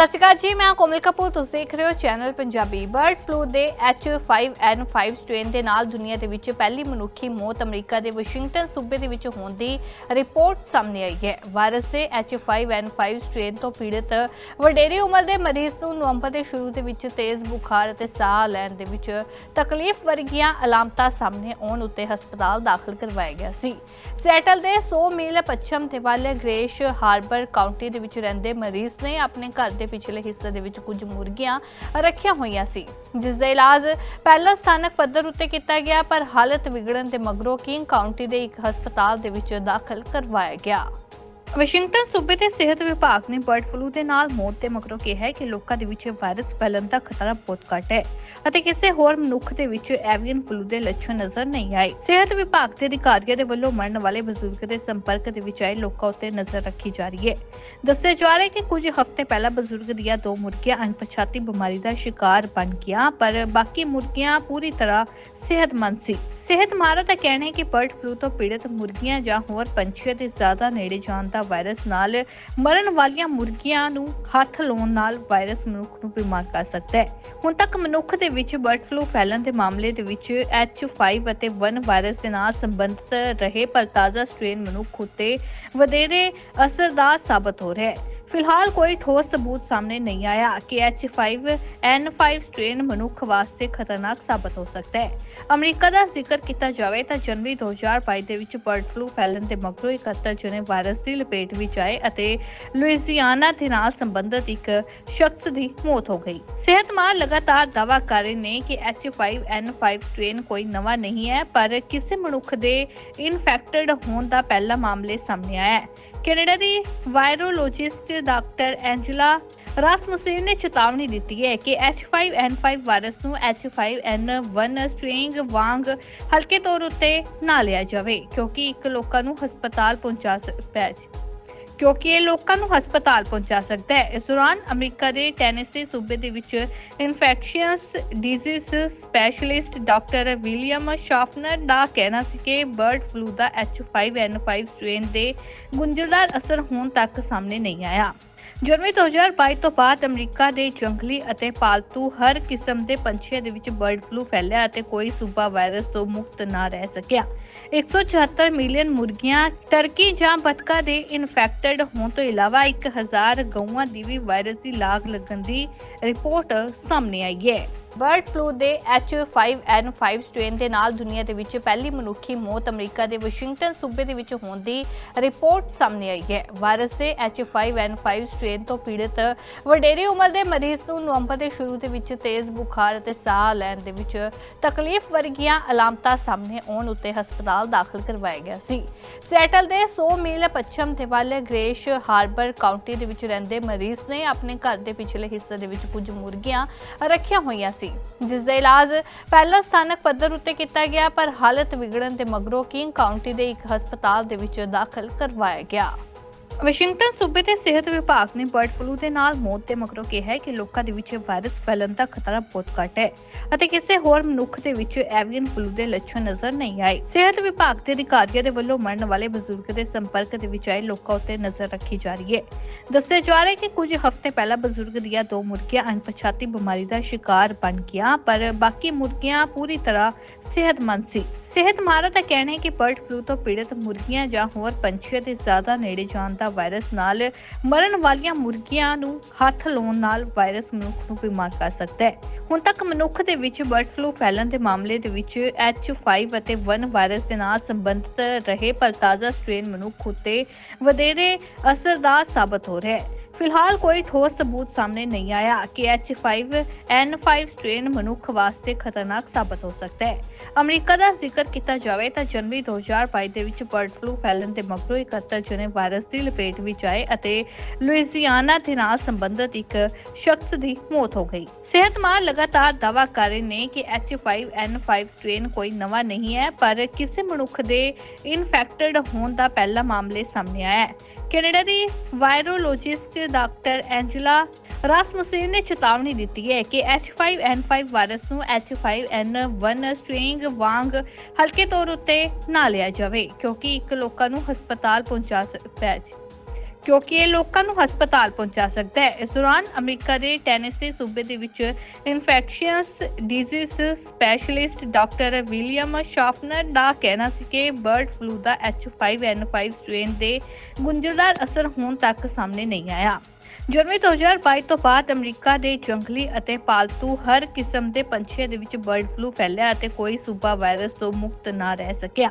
ਸਤਿ ਸ਼੍ਰੀ ਅਕਾਲ ਜੀ, ਮੈਂ ਕੋਮਲ ਕਪੂਰ, ਤੁਸੀਂ ਦੇਖ ਰਹੇ ਹੋ ਚੈਨਲ ਪੰਜਾਬੀ ਬਰਡ ਫਲੂ ਦੇ H5N5 ਸਟ੍ਰੇਨ ਦੇ ਨਾਲ ਦੁਨੀਆ ਦੇ ਵਿੱਚ ਪਹਿਲੀ ਮਨੁੱਖੀ ਮੌਤ ਅਮਰੀਕਾ ਦੇ ਵਾਸ਼ਿੰਗਟਨ ਸੂਬੇ ਦੇ ਵਿੱਚ ਹੋਣ ਦੀ ਰਿਪੋਰਟ ਸਾਹਮਣੇ ਆਈ ਹੈ। ਵਾਇਰਸ ਦੇ H5N5 ਸਟ੍ਰੇਨ ਤੋਂ ਪੀੜਤ ਵਡੇਰੀ ਉਮਰ ਦੇ ਮਰੀਜ਼ ਨੂੰ ਨਵੰਬਰ ਦੇ ਸ਼ੁਰੂ ਦੇ ਵਿੱਚ ਤੇਜ਼ ਬੁਖਾਰ ਅਤੇ ਸਾਹ ਲੈਣ ਦੇ ਵਿੱਚ ਤਕਲੀਫ ਵਰਗੀਆਂ ਅਲਾਮਤਾਂ ਸਾਹਮਣੇ ਆਉਣ ਉੱਤੇ ਹਸਪਤਾਲ ਦਾਖਲ ਕਰਵਾਇਆ ਗਿਆ ਸੀ। ਸੈਟਲ ਦੇ 100 ਮੀਲ ਪੱਛਮ ਦੇ ਵੱਲ ਗ੍ਰੇਸ਼ ਹਾਰਬਰ ਕਾਉਂਟੀ ਦੇ ਵਿੱਚ ਰਹਿੰਦੇ ਮਰੀਜ਼ ਨੇ ਆਪਣੇ ਘਰ ਦੇ ਪਿਛਲੇ ਹਿੱਸੇ ਦੇ ਵਿੱਚ ਕੁਝ ਮੁਰਗੀਆਂ ਰੱਖੀਆਂ ਹੋਈਆਂ ਸੀ, ਜਿਸ ਦਾ ਇਲਾਜ ਪਹਿਲਾਂ ਸਥਾਨਕ ਪੱਧਰ ਉੱਤੇ ਕੀਤਾ ਗਿਆ, ਪਰ ਹਾਲਤ ਵਿਗੜਨ ਦੇ ਮਗਰੋਂ ਕਿੰਗ ਕਾਉਂਟੀ ਦੇ ਇੱਕ ਹਸਪਤਾਲ ਦੇ ਵਿੱਚ ਦਾਖਲ ਕਰਵਾਇਆ ਗਿਆ। ਵਾਸ਼ਿੰਗਟਨ ਸੂਬੇ ਦੇ ਸਿਹਤ ਵਿਭਾਗ ਨੇ ਬਰਡ ਫਲੂ ਦੇ ਨਾਲ ਮੌਤ ਦੇ ਮਗਰੋਂ ਕਿਹਾ ਹੈ ਕਿ ਲੋਕਾਂ ਦੇ ਵਿੱਚ ਵਾਇਰਸ ਫੈਲਣ ਦਾ ਖਤਰਾ ਬਹੁਤ ਘੱਟ ਹੈ ਅਤੇ ਕਿਸੇ ਹੋਰ ਮਨੁੱਖ ਦੇ ਵਿੱਚ ਐਵੀਅਨ ਫਲੂ ਦੇ ਲੱਛਣ ਨਜ਼ਰ ਨਹੀਂ ਆਏ। ਸਿਹਤ ਵਿਭਾਗ ਦੇ ਅਧਿਕਾਰੀਆਂ ਦੇ ਵੱਲੋਂ ਮਰਨ ਵਾਲੇ ਬਜ਼ੁਰਗ ਦੇ ਸੰਪਰਕ ਦੇ ਵਿੱਚ ਆਏ ਲੋਕਾਂ ਉੱਤੇ ਨਜ਼ਰ ਰੱਖੀ ਜਾ ਰਹੀ ਹੈ। ਦੱਸਿਆ ਜਾ ਰਿਹਾ ਹੈ ਕਿ ਕੁਝ ਹਫ਼ਤੇ ਪਹਿਲਾਂ ਬਜ਼ੁਰਗ ਦੀਆਂ ਦੋ ਮੁਰਗੀਆਂ ਅਣਪਛਾਤੀ ਬਿਮਾਰੀ ਦਾ ਸ਼ਿਕਾਰ ਬਣ ਗਿਆ ਪਰ ਬਾਕੀ ਮੁਰਗੀਆਂ ਪੂਰੀ ਤਰ੍ਹਾਂ ਸਿਹਤਮੰਦ ਸੀ। ਸਿਹਤ ਮਾਹਰਾਂ ਦਾ ਕਹਿਣਾ ਹੈ ਕਿ ਬਰਡ ਫਲੂ ਤੋਂ ਪੀੜਤ ਮੁਰਗੀਆਂ ਜਾਂ ਹੋਰ ਪੰਛੀਆਂ ਦੇ ਜ਼ਿਆਦਾ ਨੇੜੇ ਜਾਣ ਦਾ ਵਾਇਰਸ ਨਾਲ ਮਰਨ ਵਾਲੀਆਂ ਮੁਰਗੀਆਂ ਨੂੰ ਹੱਥ ਲਾਉਣ ਨਾਲ ਵਾਇਰਸ ਮਨੁੱਖ ਨੂੰ ਬਿਮਾਰ ਕਰ ਸਕਦਾ ਹੈ। ਹੁਣ ਤੱਕ ਮਨੁੱਖ ਦੇ ਵਿੱਚ ਬਰਡ ਫਲੂ ਫੈਲਣ ਦੇ ਮਾਮਲੇ ਦੇ ਵਿੱਚ H5 ਅਤੇ 1 ਵਾਇਰਸ ਦੇ ਨਾਲ ਸੰਬੰਧਿਤ ਰਹੇ ਪਰ ਤਾਜ਼ਾ ਸਟ੍ਰੇਨ ਮਨੁੱਖ ਉੱਤੇ ਵਧੇਰੇ ਅਸਰਦਾਰ ਸਾਬਤ ਹੋ ਰਿਹਾ ਹੈ। ਫਿਲਹਾਲ ਕੋਈ ਠੋਸ ਸਬੂਤ ਸਾਹਮਣੇ ਨਹੀਂ ਆਇਆ ਕਿ H5N5 ਸਟ੍ਰੇਨ ਮਨੁੱਖ ਵਾਸਤੇ ਖਤਰਨਾਕ ਸਾਬਤ ਹੋ ਸਕਦਾ ਹੈ। ਅਮਰੀਕਾ ਦਾ ਜ਼ਿਕਰ ਕੀਤਾ ਜਾਵੇ ਤਾਂ ਜਨਵਰੀ 2022 ਦੇ ਵਿੱਚ ਬਰਡ ਫਲੂ ਫੈਲਣ ਦੇ ਮਗਰੋਂ 71 ਜਣੇ ਵਾਇਰਸ ਦੀ ਲਪੇਟ ਵਿੱਚ ਆਏ ਅਤੇ ਲੁਈਜ਼ੀਆਨਾ ਦੇ ਨਾਲ ਸੰਬੰਧਿਤ ਇੱਕ ਸ਼ਖਸ ਦੀ ਮੌਤ ਹੋ ਗਈ। ਸਿਹਤਮਾਨ ਲਗਾਤਾਰ ਦਾਅਵਾ ਕਰ ਰਹੇ ਨੇ ਕਿ H5N5 ਸਟ੍ਰੇਨ ਕੋਈ ਨਵਾਂ ਨਹੀਂ ਹੈ, ਪਰ ਕਿਸੇ ਮਨੁੱਖ ਦੇ ਇਨਫੈਕਟਡ ਹੋਣ ਦਾ ਪਹਿਲਾ ਮਾਮਲੇ ਸਾਹਮਣੇ ਆਇਆ ਹੈ। ਕੈਨੇਡਾ ਦੀ ਵਾਇਰੋਲੋਜਿਸਟ ਡਾਕਟਰ ਐਂਜਲਾ ਰਾਸਮੁਸੇਨ ਨੇ ਚੇਤਾਵਨੀ ਦਿੱਤੀ ਹੈ ਕਿ H5N5 ਵਾਇਰਸ ਨੂੰ H5N1 ਸਟ੍ਰਿੰਗ ਵਾਂਗ ਹਲਕੇ ਤੌਰ ਉੱਤੇ ਨਾ ਲਿਆ ਜਾਵੇ, ਕਿਉਂਕਿ ਇੱਕ ਲੋਕਾਂ ਨੂੰ ਹਸਪਤਾਲ ਪਹੁੰਚਾ ਸਕਦਾ ਹੈ ਕਿਉਂਕਿ ਇਹ ਲੋਕਾਂ ਨੂੰ ਹਸਪਤਾਲ ਪਹੁੰਚਾ ਸਕਦਾ ਹੈ। ਇਸ ਦੌਰਾਨ ਅਮਰੀਕਾ ਦੇ ਟੈਨੇਸੀ ਸੂਬੇ ਦੇ ਵਿੱਚ infectious disease specialist doctor William Schaffner ਦਾ ਕਹਿਣਾ ਸੀ ਕਿ ਬਰਡ ਫਲੂ ਦਾ H5N5 ਸਟ੍ਰੇਨ ਦੇ ਗੁੰਝਲਦਾਰ ਅਸਰ ਹੁਣ ਤੱਕ ਸਾਹਮਣੇ ਨਹੀਂ ਆਇਆ। ਜਨਵਰੀ 2022 ਤੋਂ ਬਾਅਦ ਅਮਰੀਕਾ ਦੇ ਜੰਗਲੀ ਅਤੇ ਪਾਲਤੂ ਹਰ ਕਿਸਮ ਦੇ ਪੰਛੀਆਂ ਦੇ ਵਿੱਚ ਬਰਡ ਫਲੂ ਫੈਲਿਆ ਅਤੇ ਕੋਈ ਸੂਬਾ ਵਾਇਰਸ ਤੋਂ ਮੁਕਤ ਨਾ ਰਹਿ ਸਕਿਆ। 174 ਮਿਲੀਅਨ ਮੁਰਗੀਆਂ, ਟਰਕੀ ਜਾਂ ਬਤਕਾਂ ਦੇ ਇਨਫੈਕਟਡ ਹੋਣ ਤੋਂ ਇਲਾਵਾ 1000 ਗਊਆਂ ਦੀ ਵੀ ਵਾਇਰਸ ਦੀ ਲਾਗ ਲੱਗਣ ਦੀ ਰਿਪੋਰਟ ਸਾਹਮਣੇ ਆਈ ਹੈ। ਬਰਡ ਫਲੂ ਦੇ H5N5 ਸਟ੍ਰੇਨ ਦੇ ਨਾਲ ਦੁਨੀਆ ਦੇ ਵਿੱਚ ਪਹਿਲੀ ਮਨੁੱਖੀ ਮੌਤ ਅਮਰੀਕਾ ਦੇ ਵਾਸ਼ਿੰਗਟਨ ਸੂਬੇ ਦੇ ਵਿੱਚ ਹੋਣ ਦੀ ਰਿਪੋਰਟ ਸਾਹਮਣੇ ਆਈ ਹੈ। ਵਾਇਰਸ ਦੇ H5N5 ਸਟ੍ਰੇਨ ਤੋਂ ਪੀੜਤ ਵਡੇਰੀ ਉਮਰ ਦੇ ਮਰੀਜ਼ ਨੂੰ ਨਵੰਬਰ ਦੇ ਸ਼ੁਰੂ ਦੇ ਵਿੱਚ ਤੇਜ਼ ਬੁਖਾਰ ਅਤੇ ਸਾਹ ਲੈਣ ਦੇ ਵਿੱਚ ਤਕਲੀਫ ਵਰਗੀਆਂ ਅਲਾਮਤਾਂ ਸਾਹਮਣੇ ਆਉਣ ਉੱਤੇ ਹਸਪਤਾਲ ਦਾਖਲ ਕਰਵਾਇਆ ਗਿਆ ਸੀ। ਸੈਟਲ ਦੇ 100 ਮੀਲ ਪੱਛਮ ਦੇ ਵੱਲ ਗ੍ਰੇਸ਼ ਹਾਰਬਰ ਕਾਉਂਟੀ ਦੇ ਵਿੱਚ ਰਹਿੰਦੇ ਮਰੀਜ਼ ਨੇ ਆਪਣੇ ਘਰ ਦੇ ਪਿਛਲੇ ਹਿੱਸੇ ਦੇ ਵਿੱਚ ਕੁਝ ਮੁਰਗੀਆਂ ਰੱਖੀਆਂ ਹੋਈਆਂ ਸੀ ਜਿਸ ਦਾ ਇਲਾਜ ਪਹਿਲਾਂ ਸਥਾਨਕ ਪੱਧਰ ਉੱਤੇ ਕੀਤਾ ਗਿਆ, ਪਰ ਹਾਲਤ ਵਿਗੜਨ ਦੇ ਮਗਰੋਂ ਕਿੰਗ ਕਾਉਂਟੀ ਦੇ ਇੱਕ ਹਸਪਤਾਲ ਦੇ ਵਿੱਚ ਦਾਖਲ ਕਰਵਾਇਆ ਗਿਆ। ਵਾਸ਼ਿੰਗਟਨ ਸੂਬੇ ਦੇ ਸਿਹਤ ਵਿਭਾਗ ਨੇ ਬਰਡ ਫਲੂ ਦੇ ਨਾਲ ਮੌਤ ਦੇ ਮਗਰੋਂ ਕਿਹਾ ਹੈ ਕਿ ਲੋਕਾਂ ਦੇ ਵਿੱਚ ਵਾਇਰਸ ਫੈਲਣ ਦਾ ਖਤਰਾ ਬਹੁਤ ਘੱਟ ਹੈ ਅਤੇ ਕਿਸੇ ਹੋਰ ਮਨੁੱਖ ਦੇ ਵਿੱਚ ਐਵੀਅਨ ਫਲੂ ਦੇ ਲੱਛਣ ਨਜ਼ਰ ਨਹੀਂ ਆਏ। ਸਿਹਤ ਵਿਭਾਗ ਦੇ ਅਧਿਕਾਰੀਆਂ ਦੇ ਵੱਲੋਂ ਮਰਨ ਵਾਲੇ ਬਜ਼ੁਰਗ ਦੇ ਸੰਪਰਕ ਦੇ ਵਿੱਚ ਆਏ ਲੋਕਾਂ ਉੱਤੇ ਨਜ਼ਰ ਰੱਖੀ ਜਾ ਰਹੀ ਹੈ। ਦੱਸਿਆ ਜਾ ਰਿਹਾ ਹੈ ਕਿ ਕੁਝ ਹਫ਼ਤੇ ਪਹਿਲਾਂ ਬਜ਼ੁਰਗ ਦੀਆਂ ਦੋ ਮੁਰਗੀਆਂ ਅਣਪਛਾਤੀ ਬਿਮਾਰੀ ਦਾ ਸ਼ਿਕਾਰ ਬਣ ਗਿਆ ਪਰ ਬਾਕੀ ਮੁਰਗੀਆਂ ਪੂਰੀ ਤਰ੍ਹਾਂ ਸਿਹਤਮੰਦ ਸੀ। ਸਿਹਤ ਮਾਹਰਾਂ ਦਾ ਕਹਿਣਾ ਹੈ ਕਿ ਬਰਡ ਫਲੂ ਤੋਂ ਪੀੜਤ ਮੁਰਗੀਆਂ ਜਾਂ ਹੋਰ ਪੰਛੀਆਂ ਦੇ ਜ਼ਿਆਦਾ ਨੇੜੇ ਜਾਣ ਦਾ ਵਾਇਰਸ ਨਾਲ ਮਰਨ ਵਾਲੀਆਂ ਮੁਰਗੀਆਂ ਨੂੰ ਹੱਥ ਲਾਉਣ ਨਾਲ ਵਾਇਰਸ ਮਨੁੱਖ ਨੂੰ ਬਿਮਾਰ ਕਰ ਸਕਦਾ ਹੈ। ਹੁਣ ਤੱਕ ਮਨੁੱਖ ਦੇ ਵਿੱਚ ਬਰਡ ਫਲੂ ਫੈਲਣ ਦੇ ਮਾਮਲੇ ਦੇ ਵਿੱਚ H5 ਅਤੇ 1 ਵਾਇਰਸ ਦੇ ਨਾਲ ਸੰਬੰਧਿਤ ਰਹੇ ਪਰ ਤਾਜ਼ਾ ਸਟ੍ਰੇਨ ਮਨੁੱਖ ਉੱਤੇ ਵਧੇਰੇ ਅਸਰਦਾਰ ਸਾਬਤ ਹੋ ਰਿਹਾ ਹੈ। ਫਿਲਹਾਲ ਕੋਈ ਠੋਸ ਸਬੂਤ ਸਾਹਮਣੇ ਨਹੀਂ ਆਇਆ ਕਿ H5N5 ਸਟ੍ਰੇਨ ਮਨੁੱਖ ਵਾਸਤੇ ਖਤਰਨਾਕ ਸਾਬਤ ਹੋ ਸਕਦਾ ਹੈ। ਅਮਰੀਕਾ ਦਾ ਜ਼ਿਕਰ ਕੀਤਾ ਜਾਵੇ ਤਾਂ ਜਨਵਰੀ 2022 ਦੇ ਵਿੱਚ ਬਰਡ ਫਲੂ ਫੈਲਣ ਦੇ ਮਗਰੋਂ 71 ਜਣੇ ਵਾਇਰਸ ਦੀ ਲਪੇਟ ਵਿੱਚ ਆਏ ਅਤੇ ਲੁਈਜ਼ੀਆਨਾ ਦੇ ਨਾਲ ਸੰਬੰਧਿਤ ਇੱਕ ਸ਼ਖਸ ਦੀ ਮੌਤ ਹੋ ਗਈ। ਸਿਹਤਮਾਨ ਲਗਾਤਾਰ ਦਾਅਵਾ ਕਰ ਰਹੇ ਨੇ ਕਿ H5N5 ਸਟ੍ਰੇਨ ਕੋਈ ਨਵਾਂ ਨਹੀਂ ਹੈ, ਪਰ ਕਿਸੇ ਮਨੁੱਖ ਦੇ ਇਨਫੈਕਟਡ ਹੋਣ ਦਾ ਪਹਿਲਾ ਮਾਮਲੇ ਸਾਹਮਣੇ ਆਇਆ ਹੈ। ਕੈਨੇਡਾ ਦੀ ਵਾਇਰੋਲੋਜਿਸਟ ਡਾਕਟਰ ਐਂਜਲਾ ਰਾਸਮੁਸੇਨ ਨੇ ਚੇਤਾਵਨੀ ਦਿੱਤੀ ਹੈ ਕਿ H5N5 ਵਾਇਰਸ ਨੂੰ H5N1 ਸਟ੍ਰਿੰਗ ਵਾਂਗ ਹਲਕੇ ਤੌਰ ਉੱਤੇ ਨਾ ਲਿਆ ਜਾਵੇ, ਕਿਉਂਕਿ ਇੱਕ ਲੋਕਾਂ ਨੂੰ ਹਸਪਤਾਲ ਪਹੁੰਚਾ ਸਕਦਾ ਹੈ ਕਿਉਂਕਿ ਇਹ ਲੋਕਾਂ ਨੂੰ ਹਸਪਤਾਲ ਪਹੁੰਚਾ ਸਕਦਾ ਹੈ। ਇਸ ਦੌਰਾਨ ਅਮਰੀਕਾ ਦੇ ਟੈਨੇਸੀ ਸੂਬੇ ਦੇ ਵਿੱਚ infectious disease specialist doctor William Schaffner ਦਾ ਕਹਿਣਾ ਸੀ ਕਿ ਬਰਡ ਫਲੂ ਦਾ H5N5 ਸਟ੍ਰੇਨ ਦੇ ਗੁੰਝਲਦਾਰ ਅਸਰ ਹੁਣ ਤੱਕ ਸਾਹਮਣੇ ਨਹੀਂ ਆਇਆ। ਜਨਵਰੀ 2022 ਤੋਂ ਬਾਅਦ ਅਮਰੀਕਾ ਦੇ ਜੰਗਲੀ ਅਤੇ ਪਾਲਤੂ ਹਰ ਕਿਸਮ ਦੇ ਪੰਛੀਆਂ ਦੇ ਵਿੱਚ ਬਰਡ ਫਲੂ ਫੈਲਿਆ ਅਤੇ ਕੋਈ ਸੂਬਾ ਵਾਇਰਸ ਤੋਂ ਮੁਕਤ ਨਾ ਰਹਿ ਸਕਿਆ।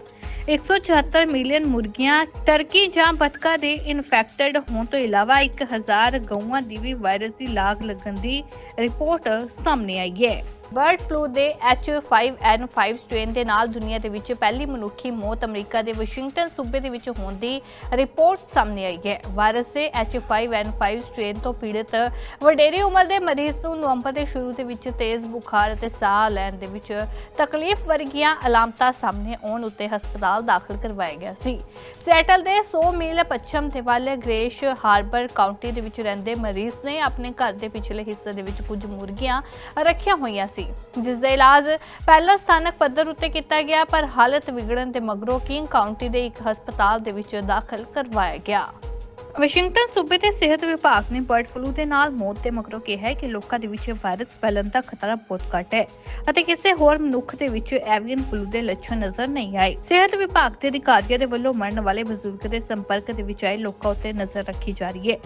174 ਮਿਲੀਅਨ ਮੁਰਗੀਆਂ, ਟਰਕੀ ਜਾਂ ਬਤਕਾਂ ਦੇ ਇਨਫੈਕਟਡ ਹੋਣ ਤੋਂ ਇਲਾਵਾ 1000 ਗਊਆਂ ਦੀ ਵੀ ਵਾਇਰਸ ਦੀ ਲਾਗ ਲੱਗਣ ਦੀ ਰਿਪੋਰਟ ਸਾਹਮਣੇ ਆਈ ਹੈ। ਬਰਡ ਫਲੂ ਦੇ H5N5 ਸਟ੍ਰੇਨ ਦੇ ਨਾਲ ਦੁਨੀਆ ਦੇ ਵਿੱਚ ਪਹਿਲੀ ਮਨੁੱਖੀ ਮੌਤ ਅਮਰੀਕਾ ਦੇ ਵਾਸ਼ਿੰਗਟਨ ਸੂਬੇ ਦੇ ਵਿੱਚ ਹੋਣ ਦੀ ਰਿਪੋਰਟ ਸਾਹਮਣੇ ਆਈ ਹੈ। ਵਾਇਰਸ ਦੇ H5N5 ਸਟ੍ਰੇਨ ਤੋਂ ਪੀੜਤ ਵਡੇਰੀ ਉਮਰ ਦੇ ਮਰੀਜ਼ ਨੂੰ ਨਵੰਬਰ ਦੇ ਸ਼ੁਰੂ ਦੇ ਵਿੱਚ ਤੇਜ਼ ਬੁਖਾਰ ਅਤੇ ਸਾਹ ਲੈਣ ਦੇ ਵਿੱਚ ਤਕਲੀਫ ਵਰਗੀਆਂ ਅਲਾਮਤਾਂ ਸਾਹਮਣੇ ਆਉਣ ਉੱਤੇ ਹਸਪਤਾਲ ਦਾਖਲ ਕਰਵਾਇਆ ਗਿਆ ਸੀ। ਸੈਟਲ ਦੇ 100 ਮੀਲ ਪੱਛਮ ਦੇ ਵੱਲ ਗ੍ਰੇਸ਼ ਹਾਰਬਰ ਕਾਉਂਟੀ ਦੇ ਵਿੱਚ ਰਹਿੰਦੇ ਮਰੀਜ਼ ਨੇ ਆਪਣੇ ਘਰ ਦੇ ਪਿਛਲੇ ਹਿੱਸੇ ਦੇ ਵਿੱਚ ਕੁਝ ਮੁਰਗੀਆਂ ਰੱਖੀਆਂ ਹੋਈਆਂ ਸੀ ਜਿਸ ਦਾ ਇਲਾਜ ਪਹਿਲਾਂ ਸਥਾਨਕ ਪੱਧਰ ਉੱਤੇ ਕੀਤਾ ਗਿਆ, ਪਰ ਹਾਲਤ ਵਿਗੜਨ ਦੇ ਮਗਰੋਂ ਕਿੰਗ ਕਾਉਂਟੀ ਦੇ ਇੱਕ ਹਸਪਤਾਲ ਦੇ ਵਿੱਚ ਦਾਖਲ ਕਰਵਾਇਆ ਗਿਆ। ਵਾਸ਼ਿੰਗਟਨ ਸੂਬੇ ਦੇ ਸਿਹਤ ਵਿਭਾਗ ਨੇ ਬਰਡ ਫਲੂ ਦੇ ਨਾਲ ਮੌਤ ਦੇ ਮਗਰੋਂ ਕਿਹਾ ਹੈ ਕਿ ਲੋਕਾਂ ਦੇ ਵਿੱਚ ਵਾਇਰਸ ਫੈਲਣ ਦਾ ਖਤਰਾ ਬਹੁਤ ਘੱਟ ਹੈ ਅਤੇ ਕਿਸੇ ਹੋਰ ਮਨੁੱਖ ਦੇ ਵਿੱਚ ਐਵੀਅਨ ਫਲੂ ਦੇ ਲੱਛਣ ਨਜ਼ਰ ਨਹੀਂ ਆਏ। ਸਿਹਤ ਵਿਭਾਗ ਦੇ ਅਧਿਕਾਰੀਆਂ ਦੇ ਵੱਲੋਂ ਮਰਨ ਵਾਲੇ ਬਜ਼ੁਰਗ ਦੇ ਸੰਪਰਕ ਦੇ ਵਿੱਚ ਆਏ ਲੋਕਾਂ ਉੱਤੇ ਨਜ਼ਰ ਰੱਖੀ ਜਾ ਰਹੀ ਹੈ।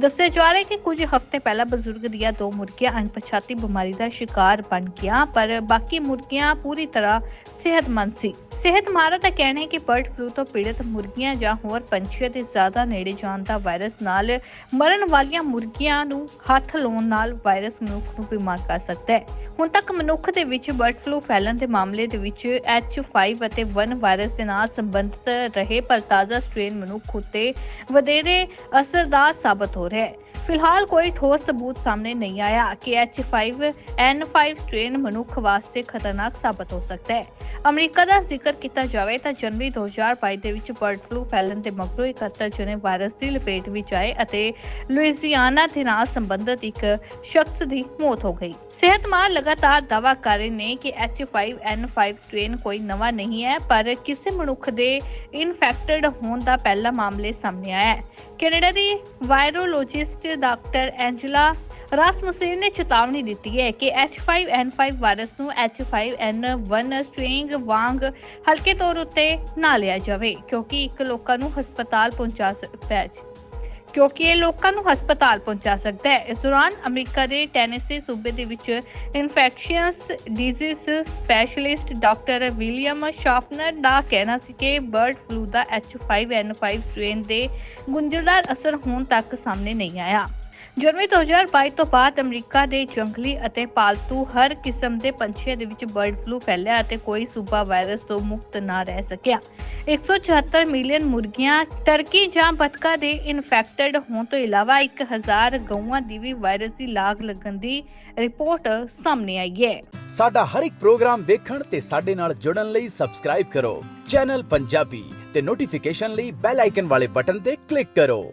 ਦੱਸਿਆ ਜਾ ਰਿਹਾ ਹੈ ਕਿ ਕੁਝ ਹਫ਼ਤੇ ਪਹਿਲਾਂ ਬਜ਼ੁਰਗ ਦੀਆਂ ਦੋ ਮੁਰਗੀਆਂ ਅਣਪਛਾਤੀ ਬਿਮਾਰੀ ਦਾ ਸ਼ਿਕਾਰ ਬਣ ਗਿਆ ਪਰ ਬਾਕੀ ਮੁਰਗੀਆਂ ਪੂਰੀ ਤਰ੍ਹਾਂ ਸਿਹਤਮੰਦ ਸੀ। ਸਿਹਤ ਮਾਹਰਾਂ ਦਾ ਕਹਿਣਾ ਹੈ ਕਿ ਬਰਡ ਫਲੂ ਤੋਂ ਪੀੜਤ ਮੁਰਗੀਆਂ ਜਾਂ ਹੋਰ ਪੰਛੀਆਂ ਦੇ ਜ਼ਿਆਦਾ ਨੇੜੇ ਜਾਣ ਦਾ ਵਾਇਰਸ ਨਾਲ ਮਰਨ ਵਾਲੀਆਂ ਮੁਰਗੀਆਂ ਨੂੰ ਹੱਥ ਲਾਉਣ ਨਾਲ ਵਾਇਰਸ ਮਨੁੱਖ ਨੂੰ ਬਿਮਾਰ ਕਰ ਸਕਦਾ ਹੈ। ਹੁਣ ਤੱਕ ਮਨੁੱਖ ਦੇ ਵਿੱਚ ਬਰਡ ਫਲੂ ਫੈਲਣ ਦੇ ਮਾਮਲੇ ਦੇ ਵਿੱਚ H5 ਅਤੇ 1 ਵਾਇਰਸ ਦੇ ਨਾਲ ਸੰਬੰਧਿਤ ਰਹੇ ਪਰ ਤਾਜ਼ਾ ਸਟ੍ਰੇਨ ਮਨੁੱਖ ਉੱਤੇ ਵਧੇਰੇ ਅਸਰਦਾਰ ਸਾਬਤ ਹੋ ਰਿਹਾ ਹੈ। ਫਿਲਹਾਲ ਕੋਈ ਠੋਸ ਸਬੂਤ ਸਾਹਮਣੇ ਨਹੀਂ ਆਇਆ ਕਿ H5N5 ਸਟ੍ਰੇਨ ਮਨੁੱਖ ਵਾਸਤੇ ਖਤਰਨਾਕ ਸਾਬਤ ਹੋ ਸਕਦਾ ਹੈ। ਅਮਰੀਕਾ ਦਾ ਜ਼ਿਕਰ ਕੀਤਾ ਜਾਵੇ ਤਾਂ ਜਨਵਰੀ 2022 ਦੇ ਵਿੱਚ ਬਰਡ ਫਲੂ ਫੈਲਣ ਦੇ ਮਗਰੋਂ 71 ਜਣੇ ਵਾਇਰਸ ਦੀ ਲਪੇਟ ਵਿੱਚ ਆਏ ਅਤੇ ਲੁਈਜ਼ੀਆਨਾ ਦੇ ਨਾਲ ਸੰਬੰਧਿਤ ਇੱਕ ਸ਼ਖਸ ਦੀ ਮੌਤ ਹੋ ਗਈ। ਸਿਹਤਮਾਰ ਲਗਾਤਾਰ ਦਾਅਵਾ ਕਰ ਰਹੇ ਨੇ ਕਿ H5N5 ਸਟ੍ਰੇਨ ਕੋਈ ਨਵਾਂ ਨਹੀਂ ਹੈ, ਪਰ ਕਿਸੇ ਮਨੁੱਖ ਦੇ ਇਨਫੈਕਟਡ ਹੋਣ ਦਾ ਪਹਿਲਾ ਮਾਮਲੇ ਸਾਹਮਣੇ ਆਇਆ ਹੈ। ਕੈਨੇਡਾ ਦੀ ਵਾਇਰੋਲੋਜਿਸਟ ਡਾਕਟਰ ਐਂਜਲਾ ਰਾਸਮੁਸੇਨ ਨੇ ਚੇਤਾਵਨੀ ਦਿੱਤੀ ਹੈ ਕਿ H5N5 ਵਾਇਰਸ ਨੂੰ H5N1 ਸਟ੍ਰਿੰਗ ਵਾਂਗ ਹਲਕੇ ਤੌਰ ਉੱਤੇ ਨਾ ਲਿਆ ਜਾਵੇ, ਕਿਉਂਕਿ ਇੱਕ ਲੋਕਾਂ ਨੂੰ ਹਸਪਤਾਲ ਪਹੁੰਚਾ ਸਕਦਾ ਹੈ ਕਿਉਂਕਿ ਇਹ ਲੋਕਾਂ ਨੂੰ ਹਸਪਤਾਲ ਪਹੁੰਚਾ ਸਕਦਾ ਹੈ। ਇਸ ਦੌਰਾਨ ਅਮਰੀਕਾ ਦੇ ਟੈਨੇਸੀ ਸੂਬੇ ਦੇ ਵਿੱਚ infectious disease specialist doctor William Schaffner ਦਾ ਕਹਿਣਾ ਸੀ ਕਿ ਬਰਡ ਫਲੂ ਦਾ H5N5 ਸਟ੍ਰੇਨ ਦੇ ਗੁੰਝਲਦਾਰ ਅਸਰ ਹੁਣ ਤੱਕ ਸਾਹਮਣੇ ਨਹੀਂ ਆਇਆ। ਜਨਵਰੀ 2022 ਤੋਂ ਬਾਅਦ ਅਮਰੀਕਾ ਦੇ ਜੰਗਲੀ ਅਤੇ ਪਾਲਤੂ ਹਰ ਕਿਸਮ ਦੇ ਪੰਛੀਆਂ ਦੇ ਵਿੱਚ ਬਰਡ ਫਲੂ ਫੈਲਿਆ ਅਤੇ ਕੋਈ ਸੂਬਾ ਵਾਇਰਸ ਤੋਂ ਮੁਕਤ ਨਾ ਰਹਿ ਸਕਿਆ। 174 ਮਿਲੀਅਨ ਮੁਰਗੀਆਂ, ਟਰਕੀ ਜਾਂ ਬਤਕਾਂ ਦੇ ਇਨਫੈਕਟਡ ਹੋਣ ਤੋਂ ਇਲਾਵਾ 1000 ਗਊਆਂ ਦੀ ਵੀ ਵਾਇਰਸ ਦੀ ਲਾਗ ਲੱਗਣ ਦੀ ਰਿਪੋਰਟ ਸਾਹਮਣੇ ਆਈ ਹੈ। ਸਾਡਾ ਹਰ ਇੱਕ ਪ੍ਰੋਗਰਾਮ ਦੇਖਣ ਤੇ ਸਾਡੇ ਨਾਲ ਜੁੜਨ ਲਈ ਸਬਸਕ੍ਰਾਈਬ ਕਰੋ। ਚੈਨਲ ਪੰਜਾਬੀ ਤੇ ਨੋਟੀਫਿਕੇਸ਼ਨ ਲਈ ਬੈਲ ਆਈਕਨ ਵਾਲੇ ਬਟਨ ਤੇ ਕਲਿੱਕ ਕਰੋ।